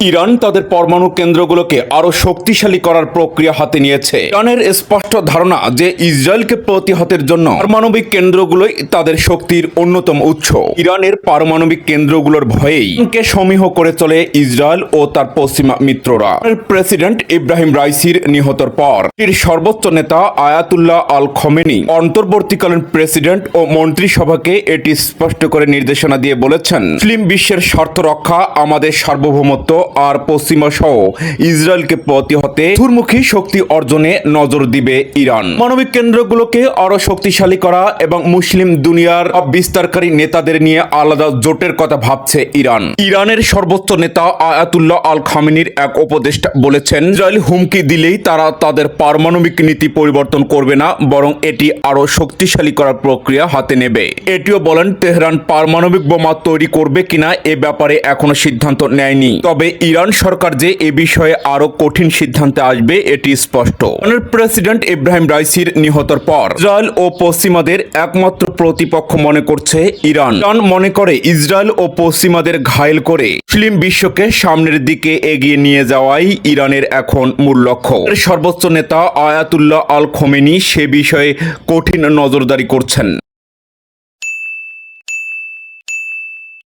Iran তাদের পরমাণু কেন্দ্রগুলোকে আরও শক্তিশালী করার প্রক্রিয়া হাতে নিয়েছে। ইরানের স্পষ্ট ধারণা যে ইসরায়েলকে প্রতিহতের জন্য পারমাণবিক কেন্দ্রগুলোই তাদের শক্তির অন্যতম উৎস। ইরানের পারমাণবিক কেন্দ্রগুলোর ভয়েই ইরানকে সমীহ করে চলে ইসরায়েল ও তার পশ্চিমা মিত্ররা। প্রেসিডেন্ট ইব্রাহিম রাইসির নিহতর পর এর সর্বোচ্চ নেতা আয়াতুল্লাহ আল খমেনি অন্তর্বর্তীকালীন প্রেসিডেন্ট ও মন্ত্রিসভাকে এটি স্পষ্ট করে নির্দেশনা দিয়ে বলেছেন, মুসলিম বিশ্বের স্বার্থ রক্ষা আমাদের সার্বভৌমত্ব আর পশ্চিমা সহ ইসরায়েলকে প্রতিহতে দুর্মুখী শক্তি অর্জনে নজর দিবে ইরান। মানবিক কেন্দ্রগুলোকে আরও শক্তিশালী করা এবং মুসলিম দুনিয়ার বিস্তারকারী নেতাদের নিয়ে আলাদা জোটের কথা ভাবছে ইরান। ইরানের সর্বোচ্চ নেতা আয়াতুল্লাহ আল খামিনির এক উপদেষ্টা বলেছেন, ইসরায়েল হুমকি দিলেই তারা তাদের পারমাণবিক নীতি পরিবর্তন করবে না, বরং এটি আরও শক্তিশালী করার প্রক্রিয়া হাতে নেবে। এটিও বলেন, তেহরান পারমাণবিক বোমা তৈরি করবে কিনা এ ব্যাপারে এখনও সিদ্ধান্ত নেয়নি। তবে ইরান সরকার যে এ বিষয়ে আরও কঠিন সিদ্ধান্তে আসবে, এটি স্পষ্ট। প্রেসিডেন্ট ইব্রাহিম রাইসির নিহতর পর ইসরায়েল ও পশ্চিমাদের একমাত্র প্রতিপক্ষ মনে করছে ইরান। ইরান মনে করে ইসরায়েল ও পশ্চিমাদের ঘায়েল করে মুসলিম বিশ্বকে সামনের দিকে এগিয়ে নিয়ে যাওয়াই ইরানের এখন মূল লক্ষ্য। সর্বোচ্চ নেতা আয়াতুল্লাহ আল খোমেনি সে বিষয়ে কঠিন নজরদারি করছেন।